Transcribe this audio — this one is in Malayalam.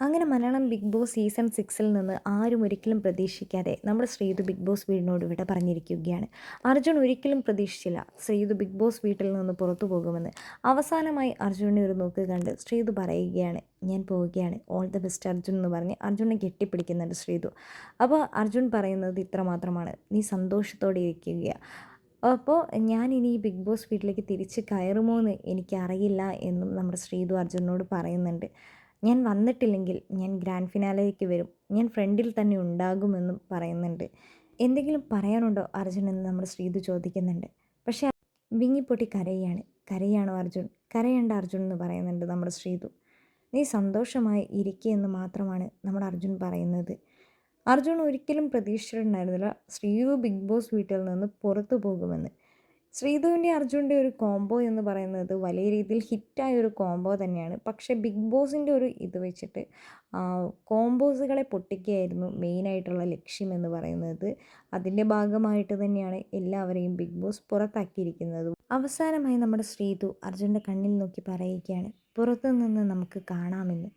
അങ്ങനെ മലയാളം ബിഗ് ബോസ് സീസൺ സിക്സിൽ നിന്ന് ആരും ഒരിക്കലും പ്രതീക്ഷിക്കാതെ നമ്മുടെ ശ്രീതു ബിഗ് ബോസ് വീടിനോട് വിട പറഞ്ഞിരിക്കുകയാണ്. അർജുൻ ഒരിക്കലും പ്രതീക്ഷിച്ചില്ല ശ്രീതു ബിഗ് ബോസ് വീട്ടിൽ നിന്ന് പുറത്തു പോകുമെന്ന്. അവസാനമായി അർജുനെ ഒരു നോക്ക് കണ്ട് ശ്രീതു പറയുകയാണ് ഞാൻ പോവുകയാണ്. ഓൾ ദ ബെസ്റ്റ് അർജുൻ എന്ന് പറഞ്ഞ് അർജുനെ കെട്ടിപ്പിടിക്കുന്നുണ്ട് ശ്രീതു. അപ്പോൾ അർജുൻ പറയുന്നത് ഇത്ര മാത്രമാണ്. നീ സന്തോഷത്തോടെ ഇരിക്കുക. അപ്പോൾ ഞാൻ ഇനി ഈ ബിഗ് ബോസ് വീട്ടിലേക്ക് തിരിച്ച് കയറുമോ എന്ന് എനിക്കറിയില്ല എന്നും നമ്മുടെ ശ്രീതു അർജുനോട് പറയുന്നുണ്ട്. ഞാൻ വന്നിട്ടില്ലെങ്കിൽ ഞാൻ ഗ്രാൻഡ് ഫിനാലയിലേക്ക് വരും. ഞാൻ ഫ്രണ്ടിൽ തന്നെ ഉണ്ടാകുമെന്നും പറയുന്നുണ്ട്. എന്തെങ്കിലും പറയാനുണ്ടോ അർജുൻ എന്ന് നമ്മുടെ ശ്രീതു ചോദിക്കുന്നുണ്ട്. പക്ഷേ വിങ്ങിപ്പൊട്ടി കരയാണ്. കരയാണോ അർജുൻ? കരയേണ്ട അർജുൻ എന്ന് പറയുന്നുണ്ട് നമ്മുടെ ശ്രീതു. നീ സന്തോഷമായി ഇരിക്കുകയെന്ന് മാത്രമാണ് നമ്മുടെ അർജുൻ പറയുന്നത്. അർജുൻ ഒരിക്കലും പ്രതീക്ഷിച്ചിട്ടുണ്ടായിരുന്നില്ല ശ്രീതു ബിഗ് ബോസ് വീട്ടിൽ നിന്ന് പുറത്തു പോകുമെന്ന്. ശ്രീധുവിന്റെ അർജുന്റെ ഒരു കോംബോ എന്ന് പറയുന്നത് വലിയ രീതിയിൽ ഹിറ്റായ ഒരു കോംബോ തന്നെയാണ്. പക്ഷേ ബിഗ് ബോസിന്റെ ഒരു ഇത് വെച്ചിട്ട് കോംബോസുകളെ പൊട്ടിക്കുകയായിരുന്നു മെയിനായിട്ടുള്ള ലക്ഷ്യം എന്ന് പറയുന്നത്. അതിന്റെ ഭാഗമായിട്ട് തന്നെയാണ് എല്ലാവരെയും ബിഗ് ബോസ് പുറത്താക്കിയിരിക്കുന്നത്. അവസാനമായി നമ്മുടെ ശ്രീധു അർജുന്റെ കണ്ണിൽ നോക്കി പറയുകയാണ് പുറത്തു നിന്ന് നമുക്ക് കാണാമെന്ന്.